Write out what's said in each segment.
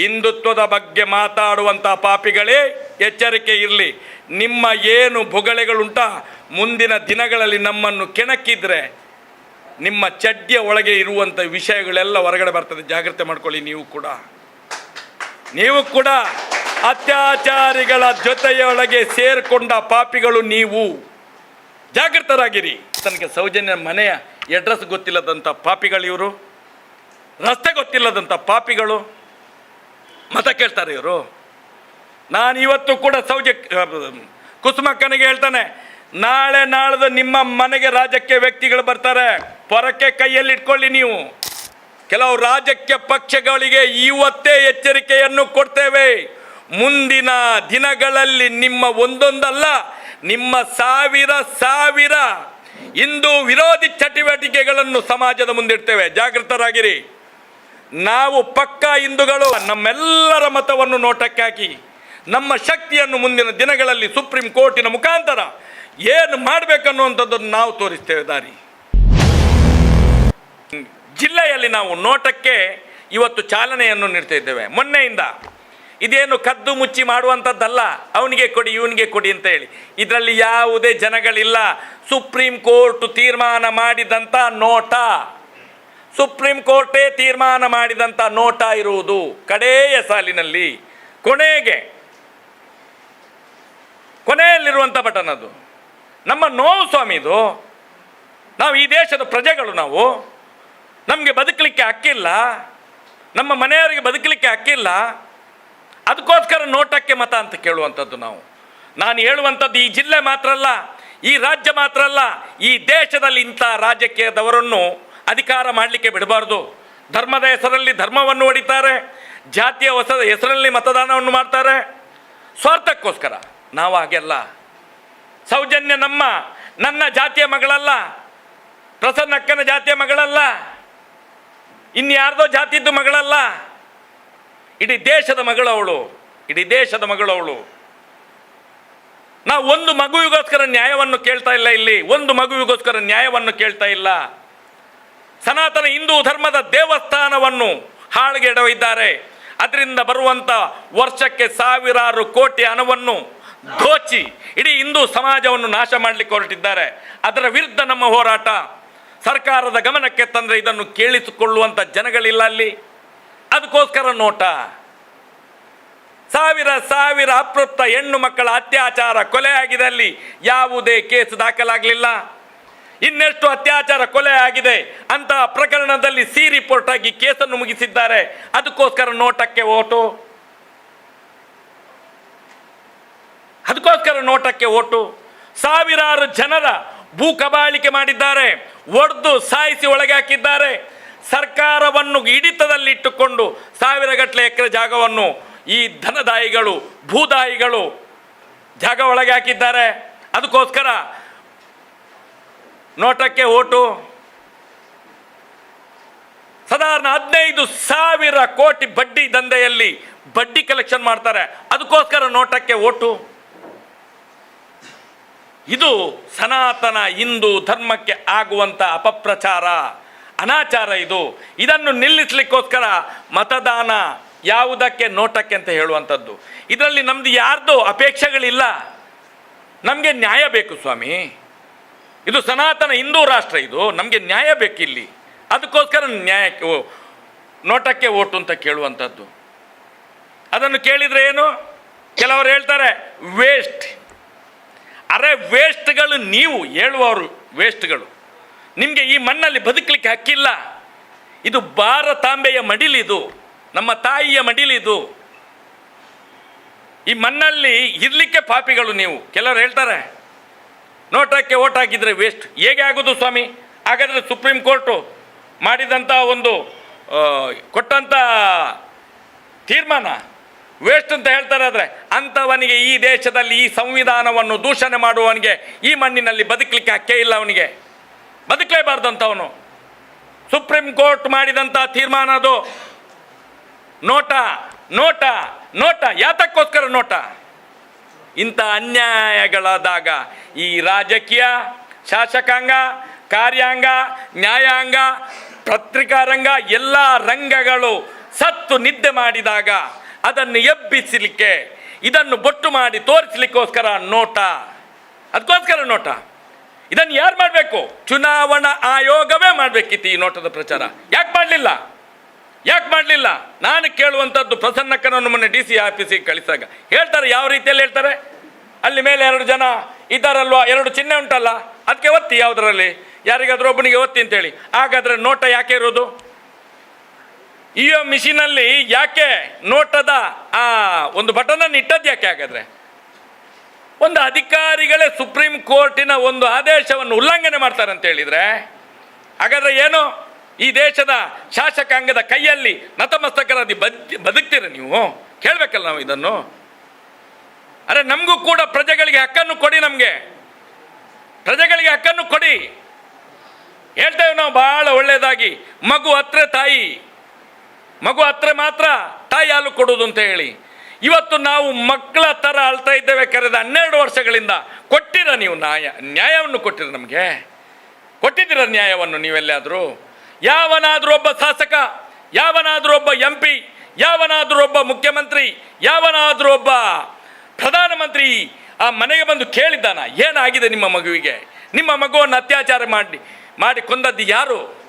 ಹಿಂದುತ್ವದ ಬಗ್ಗೆ ಮಾತಾಡುವಂಥ ಪಾಪಿಗಳೇ, ಎಚ್ಚರಿಕೆ ಇರಲಿ. ನಿಮ್ಮ ಏನು ಬೊಗಳೆಗಳುಂಟ ಮುಂದಿನ ದಿನಗಳಲ್ಲಿ ನಮ್ಮನ್ನು ಕೆಣಕಿದ್ರೆ, ನಿಮ್ಮ ಚಡ್ಡಿಯ ಒಳಗೆ ಇರುವಂಥ ವಿಷಯಗಳೆಲ್ಲ ಹೊರಗಡೆ ಬರ್ತದೆ. ಜಾಗ್ರತೆ ಮಾಡ್ಕೊಳ್ಳಿ, ನೀವು ಕೂಡ. ನೀವು ಕೂಡ ಅತ್ಯಾಚಾರಿಗಳ ಜೊತೆಯೊಳಗೆ ಸೇರಿಕೊಂಡ ಪಾಪಿಗಳು ನೀವು. ಜಾಗೃತರಾಗಿರಿ ತನಗೆ ಸೌಜನ್ಯ ಮನೆಯ ಅಡ್ರೆಸ್ ಗೊತ್ತಿಲ್ಲದಂಥ ಪಾಪಿಗಳು ಇವರು ರಸ್ತೆ ಗೊತ್ತಿಲ್ಲದಂಥ ಪಾಪಿಗಳು. ಮತ ಕೇಳ್ತಾರೆ ಇವರು. ನಾನು ಇವತ್ತು ಕೂಡ ಸೌಜ ಕುಸುಮಕ್ಕನಿಗೆ ಹೇಳ್ತಾನೆ, ನಾಳೆ ನಾಳ್ದು ನಿಮ್ಮ ಮನೆಗೆ ರಾಜಕೀಯ ವ್ಯಕ್ತಿಗಳು ಬರ್ತಾರೆ ಪೊರಕ್ಕೆ ಕೈಯಲ್ಲಿ ಇಟ್ಕೊಳ್ಳಿ ನೀವು. ಕೆಲವು ರಾಜಕೀಯ ಪಕ್ಷಗಳಿಗೆ ಇವತ್ತೇ ಎಚ್ಚರಿಕೆಯನ್ನು ಕೊಡ್ತೇವೆ. ಮುಂದಿನ ದಿನಗಳಲ್ಲಿ ನಿಮ್ಮ ಒಂದೊಂದಲ್ಲ, ನಿಮ್ಮ ಸಾವಿರ ಸಾವಿರ ಇಂದು ವಿರೋಧಿ ಚಟುವಟಿಕೆಗಳನ್ನು ಸಮಾಜದ ಮುಂದಿಡ್ತೇವೆ. ಜಾಗೃತರಾಗಿರಿ. ನಾವು ಪಕ್ಕ ಹಿಂದೂಗಳು, ನಮ್ಮೆಲ್ಲರ ಮತವನ್ನು ನೋಟಕ್ಕೆ ಹಾಕಿ, ನಮ್ಮ ಶಕ್ತಿಯನ್ನು ಮುಂದಿನ ದಿನಗಳಲ್ಲಿ ಸುಪ್ರೀಂ ಕೋರ್ಟಿನ ಮುಖಾಂತರ ಏನು ಮಾಡಬೇಕನ್ನುವಂಥದ್ದನ್ನು ನಾವು ತೋರಿಸ್ತೇವೆ ದಾರಿ. ಜಿಲ್ಲೆಯಲ್ಲಿ ನಾವು ನೋಟಕ್ಕೆ ಇವತ್ತು ಚಾಲನೆಯನ್ನು ನೀಡ್ತಾ ಇದ್ದೇವೆ. ಮೊನ್ನೆಯಿಂದ ಇದೇನು ಕದ್ದು ಮುಚ್ಚಿ ಮಾಡುವಂಥದ್ದಲ್ಲ, ಅವನಿಗೆ ಕೊಡಿ, ಇವನಿಗೆ ಕೊಡಿ ಅಂತ ಹೇಳಿ. ಇದರಲ್ಲಿ ಯಾವುದೇ ಜನಗಳಿಲ್ಲ. ಸುಪ್ರೀಂ ಕೋರ್ಟ್ ತೀರ್ಮಾನ ಮಾಡಿದಂಥ ನೋಟ. ಸುಪ್ರೀಂ ಕೋರ್ಟೇ ತೀರ್ಮಾನ ಮಾಡಿದಂಥ ನೋಟ ಇರುವುದು ಕಡೆಯ ಸಾಲಿನಲ್ಲಿ, ಕೊನೆಗೆ ಕೊನೆಯಲ್ಲಿರುವಂಥ ಬಟನ್ ಅದು. ನಮ್ಮ ನೋವು ಸ್ವಾಮಿದು ನಾವು ಈ ದೇಶದ ಪ್ರಜೆಗಳು ನಾವು. ನಮಗೆ ಬದುಕಲಿಕ್ಕೆ ಹಕ್ಕಿಲ್ಲ. ನಮ್ಮ ಮನೆಯವರಿಗೆ ಬದುಕಲಿಕ್ಕೆ ಹಕ್ಕಿಲ್ಲ. ಅದಕ್ಕೋಸ್ಕರ ನೋಟಕ್ಕೆ ಮತ ಅಂತ ಕೇಳುವಂಥದ್ದು ನಾವು. ನಾನು ಹೇಳುವಂಥದ್ದು ಈ ಜಿಲ್ಲೆ ಮಾತ್ರ ಅಲ್ಲ, ಈ ರಾಜ್ಯ ಮಾತ್ರ ಅಲ್ಲ, ಈ ದೇಶದಲ್ಲಿ ಇಂಥ ರಾಜಕೀಯದವರನ್ನು ಅಧಿಕಾರ ಮಾಡಲಿಕ್ಕೆ ಬಿಡಬಾರ್ದು. ಧರ್ಮದ ಹೆಸರಲ್ಲಿ ಧರ್ಮವನ್ನು ಹೊಡಿತಾರೆ, ಜಾತಿಯ ಹೊಸ ಹೆಸರಲ್ಲಿ ಮತದಾನವನ್ನು ಮಾಡ್ತಾರೆ. ಸ್ವಾರ್ಥಕ್ಕೋಸ್ಕರ ನಾವು ಹಾಗೆಲ್ಲ. ಸೌಜನ್ಯ ನಮ್ಮ, ನನ್ನ ಜಾತಿಯ ಮಗಳಲ್ಲ, ಪ್ರಸನ್ನಕ್ಕನ ಜಾತಿಯ ಮಗಳಲ್ಲ, ಇನ್ಯಾರ್ದೋ ಜಾತಿದ್ದು ಮಗಳಲ್ಲ. ಇಡೀ ದೇಶದ ಮಗಳವಳು ಇಡೀ ದೇಶದ ಮಗಳವಳು ನಾವು ಒಂದು ಮಗುವಿಗೋಸ್ಕರ ನ್ಯಾಯವನ್ನು ಕೇಳ್ತಾ ಇಲ್ಲ ಇಲ್ಲಿ, ಒಂದು ಮಗುವಿಗೋಸ್ಕರ ನ್ಯಾಯವನ್ನು ಕೇಳ್ತಾ ಇಲ್ಲ. ಸನಾತನ ಹಿಂದೂ ಧರ್ಮದ ದೇವಸ್ಥಾನವನ್ನು ಹಾಳುಗೆಡವಿದ್ದಾರೆ ಅದರಿಂದ ಬರುವಂತ ವರ್ಷಕ್ಕೆ ಸಾವಿರಾರು ಕೋಟಿ ಹಣವನ್ನು ದೋಚಿ ಇಡೀ ಹಿಂದೂ ಸಮಾಜವನ್ನು ನಾಶ ಮಾಡಲಿಕ್ಕೆ ಹೊರಟಿದ್ದಾರೆ. ಅದರ ವಿರುದ್ಧ ನಮ್ಮ ಹೋರಾಟ. ಸರ್ಕಾರದ ಗಮನಕ್ಕೆ ತಂದರೆ ಇದನ್ನು ಕೇಳಿಸಿಕೊಳ್ಳುವಂಥ ಜನಗಳಿಲ್ಲ ಅಲ್ಲಿ. ಅದಕ್ಕೋಸ್ಕರ ನೋಟ. ಸಾವಿರ ಸಾವಿರ ಅಪೃಪ್ತ ಹೆಣ್ಣು ಮಕ್ಕಳ ಅತ್ಯಾಚಾರ ಕೊಲೆ ಯಾವುದೇ ಕೇಸ್ ದಾಖಲಾಗಲಿಲ್ಲ. ಇನ್ನೆಷ್ಟು ಅತ್ಯಾಚಾರ ಕೊಲೆ ಆಗಿದೆ ಅಂತ ಪ್ರಕರಣದಲ್ಲಿ ಸಿ ರಿಪೋರ್ಟ್ ಆಗಿ ಕೇಸನ್ನು ಮುಗಿಸಿದ್ದಾರೆ. ಅದಕ್ಕೋಸ್ಕರ ನೋಟಕ್ಕೆ ಓಟು. ಅದಕ್ಕೋಸ್ಕರ ನೋಟಕ್ಕೆ ಓಟು. ಸಾವಿರಾರು ಜನರ ಭೂ ಕಬಾಳಿಕೆ ಮಾಡಿದ್ದಾರೆ. ಒಡೆದು ಸಾಯಿಸಿ ಒಳಗೆ ಹಾಕಿದ್ದಾರೆ ಸರ್ಕಾರವನ್ನು ಹಿಡಿತದಲ್ಲಿಟ್ಟುಕೊಂಡು ಸಾವಿರ ಗಟ್ಟಲೆ ಎಕರೆ ಜಾಗವನ್ನು ಈ ಧನದಾಯಿಗಳು, ಭೂದಾಯಿಗಳು ಜಾಗ ಒಳಗೆ ಹಾಕಿದ್ದಾರೆ ಅದಕ್ಕೋಸ್ಕರ ನೋಟಕ್ಕೆ ಓಟು. ಸಾಧಾರಣ ಹದಿನೈದು ಸಾವಿರ ಕೋಟಿ ಬಡ್ಡಿ ದಂಧೆಯಲ್ಲಿ ಬಡ್ಡಿ ಕಲೆಕ್ಷನ್ ಮಾಡ್ತಾರೆ. ಅದಕ್ಕೋಸ್ಕರ ನೋಟಕ್ಕೆ ಓಟು. ಇದು ಸನಾತನ ಹಿಂದೂ ಧರ್ಮಕ್ಕೆ ಆಗುವಂಥ ಅಪಪ್ರಚಾರ, ಅನಾಚಾರ ಇದು. ಇದನ್ನು ನಿಲ್ಲಿಸಲಿಕ್ಕೋಸ್ಕರ ಮತದಾನ ಯಾವುದಕ್ಕೆ ನೋಟಕ್ಕೆ ಅಂತ ಹೇಳುವಂಥದ್ದು. ಇದರಲ್ಲಿ ನಮ್ದು ಯಾರ್ದು ಅಪೇಕ್ಷೆಗಳಿಲ್ಲ. ನಮಗೆ ನ್ಯಾಯ ಬೇಕು ಸ್ವಾಮಿ. ಇದು ಸನಾತನ ಹಿಂದೂ ರಾಷ್ಟ್ರ ಇದು, ನಮಗೆ ನ್ಯಾಯ ಬೇಕಿಲ್ಲಿ. ಅದಕ್ಕೋಸ್ಕರ ನ್ಯಾಯಕ್ಕೆ ನೋಟಕ್ಕೆ ಓಟು ಅಂತ ಕೇಳುವಂಥದ್ದು. ಅದನ್ನು ಕೇಳಿದರೆ ಏನು? ಕೆಲವರು ಹೇಳ್ತಾರೆ ವೇಸ್ಟ್ ಅರೆ ವೇಸ್ಟ್ಗಳು ನೀವು ಹೇಳುವವರು ವೇಸ್ಟ್ಗಳು ನಿಮಗೆ ಈ ಮಣ್ಣಲ್ಲಿ ಬದುಕಲಿಕ್ಕೆ ಹಕ್ಕಿಲ್ಲ. ಇದು ಭಾರತಾಂಬೆಯ ಮಡಿಲಿದು, ನಮ್ಮ ತಾಯಿಯ ಮಡಿಲಿದು. ಈ ಮಣ್ಣಲ್ಲಿ ಇರಲಿಕ್ಕೆ ಪಾಪಿಗಳು ನೀವು. ಕೆಲವರು ಹೇಳ್ತಾರೆ ನೋಟಕ್ಕೆ ಓಟ್ ಹಾಕಿದರೆ ವೇಸ್ಟ್. ಹೇಗೆ ಆಗೋದು ಸ್ವಾಮಿ? ಹಾಗಾದರೆ ಸುಪ್ರೀಂ ಕೋರ್ಟು ಮಾಡಿದಂಥ ಒಂದು ಕೊಟ್ಟಂಥ ತೀರ್ಮಾನ ವೇಸ್ಟ್ ಅಂತ ಹೇಳ್ತಾರೆ. ಆದರೆ ಅಂಥವನಿಗೆ ಈ ದೇಶದಲ್ಲಿ ಈ ಸಂವಿಧಾನವನ್ನು ದೂಷಣೆ ಮಾಡುವವನಿಗೆ ಈ ಮಣ್ಣಿನಲ್ಲಿ ಬದುಕಲಿಕ್ಕೆ ಹಕ್ಕೇ ಇಲ್ಲ ಅವನಿಗೆ. ಬದುಕಲೇಬಾರ್ದಂಥವನು ಸುಪ್ರೀಂ ಕೋರ್ಟ್ ಮಾಡಿದಂಥ ತೀರ್ಮಾನ ಅದು. ನೋಟ ನೋಟ ನೋಟ, ಯಾತಕ್ಕೋಸ್ಕರ ನೋಟ? ಇಂಥ ಅನ್ಯಾಯಗಳಾದಾಗ ಈ ರಾಜಕೀಯ, ಶಾಸಕಾಂಗ, ಕಾರ್ಯಾಂಗ, ನ್ಯಾಯಾಂಗ ಪತ್ರಿಕಾ ರಂಗ ಎಲ್ಲ ರಂಗಗಳು ಸತ್ತು ನಿದ್ದೆ ಮಾಡಿದಾಗ ಅದನ್ನು ಎಬ್ಬಿಸಲಿಕ್ಕೆ, ಇದನ್ನು ಬೊಟ್ಟು ಮಾಡಿ ತೋರಿಸಲಿಕ್ಕೋಸ್ಕರ ನೋಟ. ಅದಕ್ಕೋಸ್ಕರ ನೋಟ. ಇದನ್ನು ಯಾರು ಮಾಡಬೇಕು? ಚುನಾವಣಾ ಆಯೋಗವೇ ಮಾಡಬೇಕಿತ್ತು ಈ ನೋಟದ ಪ್ರಚಾರ. ಯಾಕೆ ಮಾಡಲಿಲ್ಲ? ಯಾಕೆ ಮಾಡಲಿಲ್ಲ? ನಾನು ಕೇಳುವಂಥದ್ದು ಪ್ರಸನ್ನಕ್ಕನನ್ನು ಮೊನ್ನೆ ಡಿ ಸಿ ಆಫೀಸಿಗೆ ಕಳಿಸಾಗ ಹೇಳ್ತಾರೆ, ಯಾವ ರೀತಿಯಲ್ಲಿ ಹೇಳ್ತಾರೆ? ಅಲ್ಲಿ ಮೇಲೆ ಎರಡು ಜನ ಇದ್ದಾರಲ್ವಾ? ಎರಡು ಚಿಹ್ನೆ ಉಂಟಲ್ಲ? ಅದಕ್ಕೆ ಒತ್ತಿ ಯಾವುದರಲ್ಲಿ? ಯಾರಿಗಾದ್ರೂ ಒಬ್ಬನಿಗೆ ಒತ್ತಿ ಅಂತೇಳಿ ಹಾಗಾದರೆ ನೋಟ ಯಾಕೆ ಇರೋದು? ಈ ಮಿಷಿನಲ್ಲಿ ಯಾಕೆ ನೋಟದ ಆ ಒಂದು ಬಟನನ್ನು ಇಟ್ಟದ್ದು ಯಾಕೆ ಹಾಗಾದರೆ? ಒಂದು ಅಧಿಕಾರಿಗಳೇ ಸುಪ್ರೀಂ ಕೋರ್ಟಿನ ಒಂದು ಆದೇಶವನ್ನು ಉಲ್ಲಂಘನೆ ಮಾಡ್ತಾರೆ ಅಂತ ಹೇಳಿದರೆ, ಹಾಗಾದರೆ ಏನು? ಈ ದೇಶದ ಶಾಸಕಾಂಗದ ಕೈಯಲ್ಲಿ ನತಮಸ್ತಕರಾಗಿ ಬದ್, ಬದುಕ್ತೀರ ನೀವು? ಕೇಳಬೇಕಲ್ಲ ನಾವು ಇದನ್ನು. ಅರೆ, ನಮಗೂ ಕೂಡ ಪ್ರಜೆಗಳಿಗೆ ಹಕ್ಕನ್ನು ಕೊಡಿ ನಮಗೆ. ಪ್ರಜೆಗಳಿಗೆ ಹಕ್ಕನ್ನು ಕೊಡಿ. ಹೇಳ್ತೇವೆ ನಾವು ಬಹಳ ಒಳ್ಳೆಯದಾಗಿ. ಮಗು ಹತ್ರ ತಾಯಿ. ಮಗು ಹತ್ರ ಮಾತ್ರ ತಾಯಿ ಹಾಲು ಕೊಡೋದು ಅಂತ ಹೇಳಿ. ಇವತ್ತು ನಾವು ಮಕ್ಕಳ ಥರ ಅಳ್ತಾ ಇದ್ದೇವೆ ಕರೆದ ಹನ್ನೆರಡು ವರ್ಷಗಳಿಂದ. ಕೊಟ್ಟಿರ ನೀವು ನ್ಯಾಯ, ನ್ಯಾಯವನ್ನು ಕೊಟ್ಟಿರ ನಮಗೆ? ಕೊಟ್ಟಿದ್ದೀರ ನ್ಯಾಯವನ್ನು ನೀವೆಲ್ಲಾದರೂ? ಯಾವನಾದರೂ ಒಬ್ಬ ಶಾಸಕ, ಯಾವನಾದರೂ ಒಬ್ಬ ಎಂ ಪಿ ಯಾವನಾದರೂ ಒಬ್ಬ ಮುಖ್ಯಮಂತ್ರಿ, ಯಾವನಾದರೂ ಒಬ್ಬ ಪ್ರಧಾನಮಂತ್ರಿ ಆ ಮನೆಗೆ ಬಂದು ಕೇಳಿದ್ದಾನ? ಏನಾಗಿದೆ ನಿಮ್ಮ ಮಗುವಿಗೆ? ನಿಮ್ಮ ಮಗುವನ್ನು ಅತ್ಯಾಚಾರ ಮಾಡಿ ಮಾಡಿ ಕೊಂದದ್ದು ಯಾರು?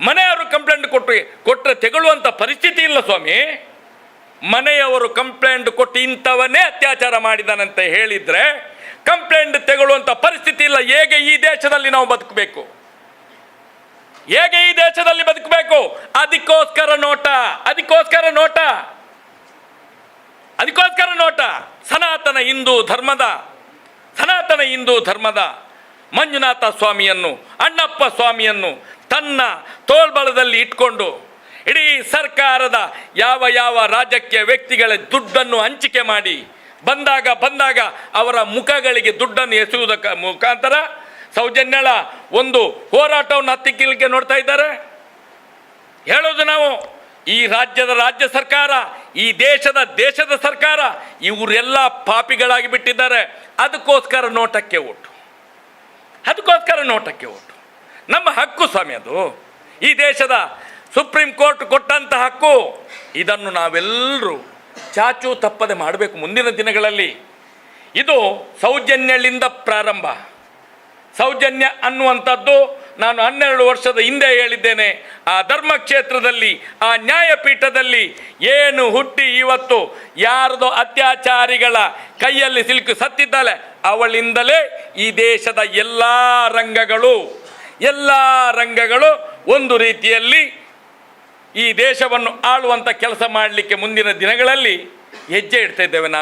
ಮನೆಯವರು ಕಂಪ್ಲೇಂಟ್ ಕೊಟ್ಟರೆ ಕೊಟ್ಟರೆ ತೆಗೊಳ್ಳುವಂಥ ಪರಿಸ್ಥಿತಿ ಇಲ್ಲ ಸ್ವಾಮಿ. ಮನೆಯವರು ಕಂಪ್ಲೇಂಟ್ ಕೊಟ್ಟು ಇಂಥವನ್ನೇ ಅತ್ಯಾಚಾರ ಮಾಡಿದಾನಂತೆ ಹೇಳಿದರೆ, ಕಂಪ್ಲೇಂಟ್ ತೆಗೊಳ್ಳುವಂಥ ಪರಿಸ್ಥಿತಿ ಇಲ್ಲ. ಹೇಗೆ ಈ ದೇಶದಲ್ಲಿ ನಾವು ಬದುಕಬೇಕು? ಹೇಗೆ ಈ ದೇಶದಲ್ಲಿ ಬದುಕಬೇಕು? ಅದಕ್ಕೋಸ್ಕರ ನೋಟ ಅದಕ್ಕೋಸ್ಕರ ನೋಟ. ಅದಕ್ಕೋಸ್ಕರ ನೋಟ. ಸನಾತನ ಹಿಂದೂ ಧರ್ಮದ, ಸನಾತನ ಹಿಂದೂ ಧರ್ಮದ ಮಂಜುನಾಥ ಸ್ವಾಮಿಯನ್ನು, ಅಣ್ಣಪ್ಪ ಸ್ವಾಮಿಯನ್ನು ತನ್ನ ತೋಳ್ಬಳದಲ್ಲಿ ಇಟ್ಕೊಂಡು ಇಡೀ ಸರ್ಕಾರದ ಯಾವ ಯಾವ ರಾಜಕೀಯ ವ್ಯಕ್ತಿಗಳ ದುಡ್ಡನ್ನು ಹಂಚಿಕೆ ಮಾಡಿ ಬಂದಾಗ ಬಂದಾಗ ಅವರ ಮುಖಗಳಿಗೆ ದುಡ್ಡನ್ನು ಎಸೆಯುವುದಕ್ಕ ಮುಖಾಂತರ ಸೌಜನ್ಯಳ ಒಂದು ಹೋರಾಟವನ್ನು ಹತ್ತಿಕ್ಕಲಿಕ್ಕೆ ನೋಡ್ತಾ ಇದ್ದಾರೆ. ಹೇಳೋದು ನಾವು, ಈ ರಾಜ್ಯದ ರಾಜ್ಯ ಸರ್ಕಾರ, ಈ ದೇಶದ ದೇಶದ ಸರ್ಕಾರ, ಇವರೆಲ್ಲ ಪಾಪಿಗಳಾಗಿ ಬಿಟ್ಟಿದ್ದಾರೆ. ಅದಕ್ಕೋಸ್ಕರ ನೋಟಕ್ಕೆ ಓಟು. ಅದಕ್ಕೋಸ್ಕರ ನೋಟಕ್ಕೆ ಓಟು. ನಮ್ಮ ಹಕ್ಕು ಸ್ವಾಮಿ ಅದು. ಈ ದೇಶದ ಸುಪ್ರೀಂ ಕೋರ್ಟ್ ಕೊಟ್ಟಂಥ ಹಕ್ಕು, ಇದನ್ನು ನಾವೆಲ್ಲರೂ ಚಾಚು ತಪ್ಪದೆ ಮಾಡಬೇಕು ಮುಂದಿನ ದಿನಗಳಲ್ಲಿ. ಇದು ಸೌಜನ್ಯಳಿಂದ ಪ್ರಾರಂಭ. ಸೌಜನ್ಯ ಅನ್ನುವಂಥದ್ದು ನಾನು ಹನ್ನೆರಡು ವರ್ಷದ ಹಿಂದೆ ಹೇಳಿದ್ದೇನೆ. ಆ ಧರ್ಮಕ್ಷೇತ್ರದಲ್ಲಿ, ಆ ನ್ಯಾಯಪೀಠದಲ್ಲಿ ಏನು ಹುಟ್ಟಿ ಇವತ್ತು ಯಾರದೋ ಅತ್ಯಾಚಾರಿಗಳ ಕೈಯಲ್ಲಿ ಸಿಲುಕಿ ಸತ್ತಿದ್ದಾಳೆ, ಅವಳಿಂದಲೇ ಈ ದೇಶದ ಎಲ್ಲ ರಂಗಗಳು ಎಲ್ಲ ರಂಗಗಳು ಒಂದು ರೀತಿಯಲ್ಲಿ ಈ ದೇಶವನ್ನು ಆಳುವಂಥ ಕೆಲಸ ಮಾಡಲಿಕ್ಕೆ ಮುಂದಿನ ದಿನಗಳಲ್ಲಿ ಹೆಜ್ಜೆ ಇಡ್ತಾ ಇದ್ದೇವೆ ನಾವು.